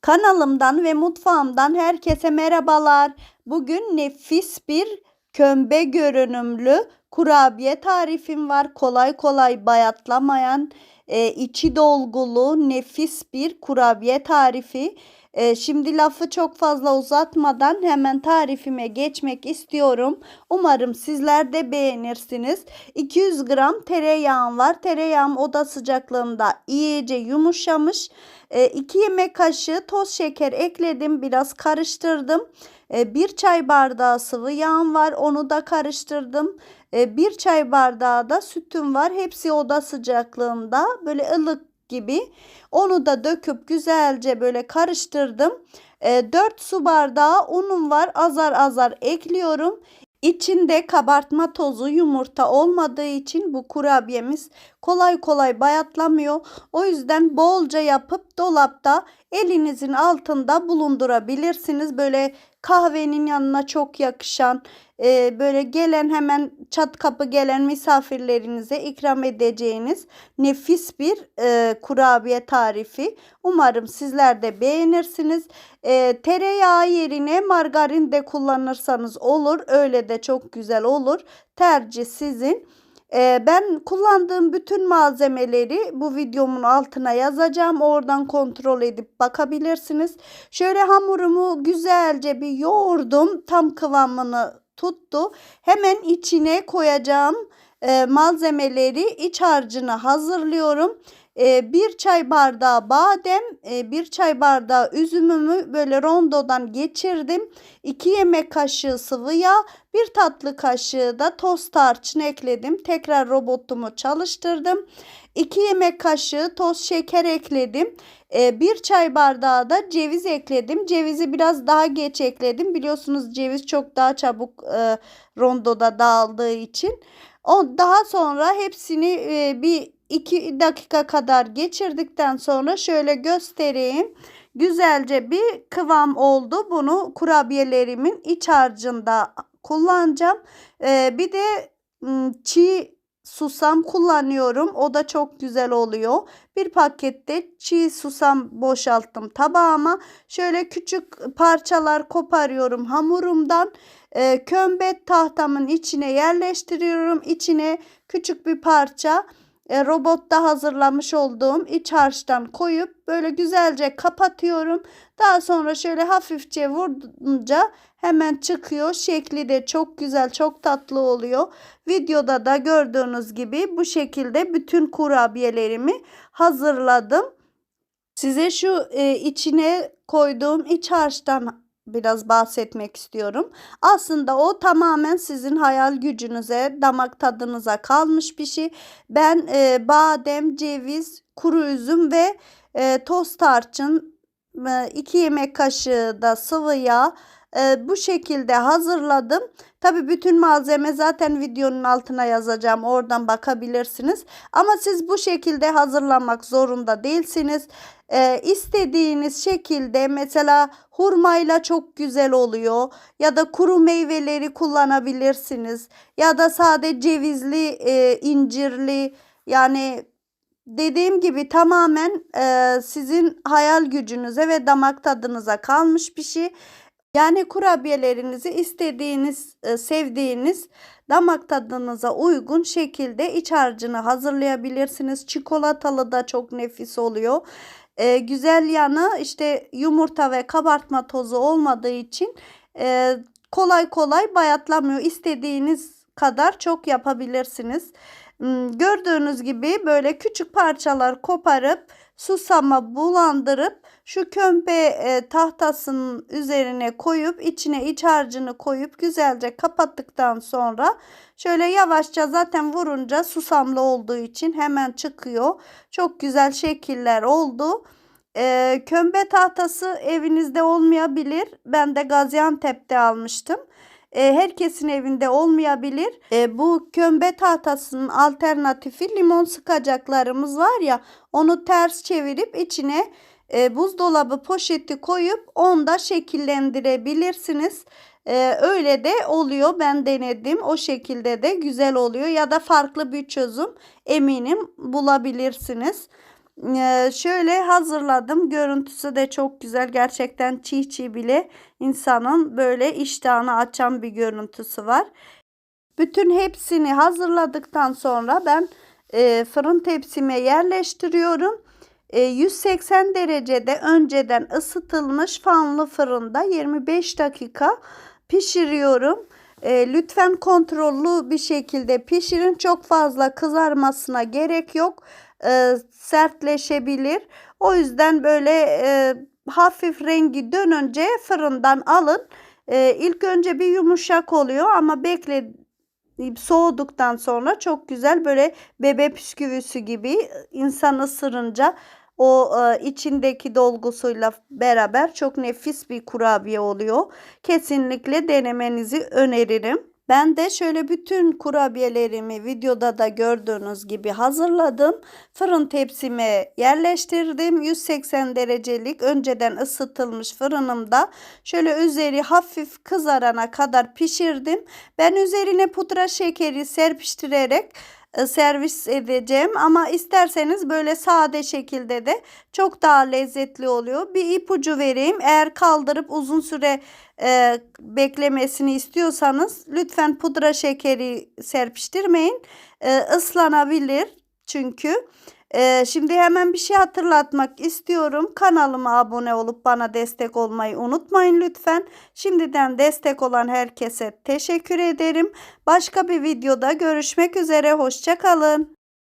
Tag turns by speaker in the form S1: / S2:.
S1: Kanalımdan ve mutfağımdan herkese merhabalar. Bugün nefis bir kömbe görünümlü kurabiye tarifim var. Kolay kolay bayatlamayan, e, içi dolgulu nefis bir kurabiye tarifi. E, şimdi lafı çok fazla uzatmadan hemen tarifime geçmek istiyorum. Umarım sizler de beğenirsiniz. 200 gram tereyağım var. Tereyağım oda sıcaklığında iyice yumuşamış. 2 yemek kaşığı toz şeker ekledim. Biraz karıştırdım. 1 çay bardağı sıvı yağım var. Onu da karıştırdım. 1 çay bardağı da sütüm var. Hepsi oda sıcaklığında böyle ılık gibi. Onu da döküp güzelce böyle karıştırdım. 4 su bardağı unum var. Azar azar ekliyorum. İçinde kabartma tozu yumurta olmadığı için bu kurabiyemiz kolay kolay bayatlamıyor. O yüzden bolca yapıp dolapta elinizin altında bulundurabilirsiniz. Böyle kahvenin yanına çok yakışan e, böyle gelen hemen çat kapı gelen misafirlerinize ikram edeceğiniz nefis bir e, kurabiye tarifi. Umarım sizler de beğenirsiniz. E, tereyağı yerine margarin de kullanırsanız olur. Öyle de çok güzel olur. Tercih sizin. Ee, ben kullandığım bütün malzemeleri bu videomun altına yazacağım. Oradan kontrol edip bakabilirsiniz. Şöyle hamurumu güzelce bir yoğurdum. Tam kıvamını tuttu. Hemen içine koyacağım e, malzemeleri iç harcını hazırlıyorum. E, bir çay bardağı badem, e, bir çay bardağı üzümümü böyle rondodan geçirdim. 2 yemek kaşığı sıvı yağ, bir tatlı kaşığı da toz tarçın ekledim. Tekrar robotumu çalıştırdım. 2 yemek kaşığı toz şeker ekledim. E, bir çay bardağı da ceviz ekledim. Cevizi biraz daha geç ekledim. Biliyorsunuz ceviz çok daha çabuk e, rondoda dağıldığı için. Daha sonra hepsini e, bir 2 dakika kadar geçirdikten sonra şöyle göstereyim. Güzelce bir kıvam oldu. Bunu kurabiyelerimin iç harcında kullanacağım. Ee, bir de çiğ susam kullanıyorum. O da çok güzel oluyor. Bir pakette çiğ susam boşalttım tabağıma. Şöyle küçük parçalar koparıyorum hamurumdan. Ee, kömbet tahtamın içine yerleştiriyorum. İçine küçük bir parça e, robotta hazırlamış olduğum iç harçtan koyup böyle güzelce kapatıyorum. Daha sonra şöyle hafifçe vurunca hemen çıkıyor. Şekli de çok güzel, çok tatlı oluyor. Videoda da gördüğünüz gibi bu şekilde bütün kurabiyelerimi hazırladım. Size şu e, içine koyduğum iç harçtan biraz bahsetmek istiyorum. Aslında o tamamen sizin hayal gücünüze, damak tadınıza kalmış bir şey. Ben e, badem, ceviz, kuru üzüm ve e, toz tarçın, e, 2 yemek kaşığı da sıvı yağ e, bu şekilde hazırladım. Tabi bütün malzeme zaten videonun altına yazacağım. Oradan bakabilirsiniz. Ama siz bu şekilde hazırlamak zorunda değilsiniz. E, istediğiniz şekilde mesela hurmayla çok güzel oluyor. Ya da kuru meyveleri kullanabilirsiniz. Ya da sade cevizli, e, incirli yani dediğim gibi tamamen e, sizin hayal gücünüze ve damak tadınıza kalmış bir şey. Yani kurabiyelerinizi istediğiniz, e, sevdiğiniz damak tadınıza uygun şekilde iç harcını hazırlayabilirsiniz. Çikolatalı da çok nefis oluyor. Ee, güzel yanı işte yumurta ve kabartma tozu olmadığı için e, kolay kolay bayatlamıyor. İstediğiniz kadar çok yapabilirsiniz. Hmm, gördüğünüz gibi böyle küçük parçalar koparıp susama bulandırıp şu kömpe e, tahtasının üzerine koyup içine iç harcını koyup güzelce kapattıktan sonra şöyle yavaşça zaten vurunca susamlı olduğu için hemen çıkıyor. Çok güzel şekiller oldu. E, kömbe tahtası evinizde olmayabilir. Ben de Gaziantep'te almıştım e, herkesin evinde olmayabilir. E, bu kömbe tahtasının alternatifi limon sıkacaklarımız var ya onu ters çevirip içine e, buzdolabı poşeti koyup onda şekillendirebilirsiniz. Ee, öyle de oluyor. Ben denedim. O şekilde de güzel oluyor. Ya da farklı bir çözüm eminim bulabilirsiniz. Ee, şöyle hazırladım. Görüntüsü de çok güzel. Gerçekten çiğ çiğ bile insanın böyle iştahını açan bir görüntüsü var. Bütün hepsini hazırladıktan sonra ben e, fırın tepsime yerleştiriyorum. E, 180 derecede önceden ısıtılmış fanlı fırında 25 dakika pişiriyorum. E, lütfen kontrollü bir şekilde pişirin. Çok fazla kızarmasına gerek yok. E, sertleşebilir. O yüzden böyle e, hafif rengi dönünce fırından alın. E, ilk önce bir yumuşak oluyor ama bekle soğuduktan sonra çok güzel böyle bebe bisküvisi gibi insan ısırınca o e, içindeki dolgusuyla beraber çok nefis bir kurabiye oluyor. Kesinlikle denemenizi öneririm. Ben de şöyle bütün kurabiyelerimi videoda da gördüğünüz gibi hazırladım. Fırın tepsime yerleştirdim. 180 derecelik önceden ısıtılmış fırınımda şöyle üzeri hafif kızarana kadar pişirdim. Ben üzerine pudra şekeri serpiştirerek servis edeceğim ama isterseniz böyle sade şekilde de çok daha lezzetli oluyor. Bir ipucu vereyim. Eğer kaldırıp uzun süre e, beklemesini istiyorsanız lütfen pudra şekeri serpiştirmeyin. E, ıslanabilir çünkü. E, şimdi hemen bir şey hatırlatmak istiyorum. Kanalıma abone olup bana destek olmayı unutmayın lütfen. Şimdiden destek olan herkese teşekkür ederim. Başka bir videoda görüşmek üzere. Hoşçakalın.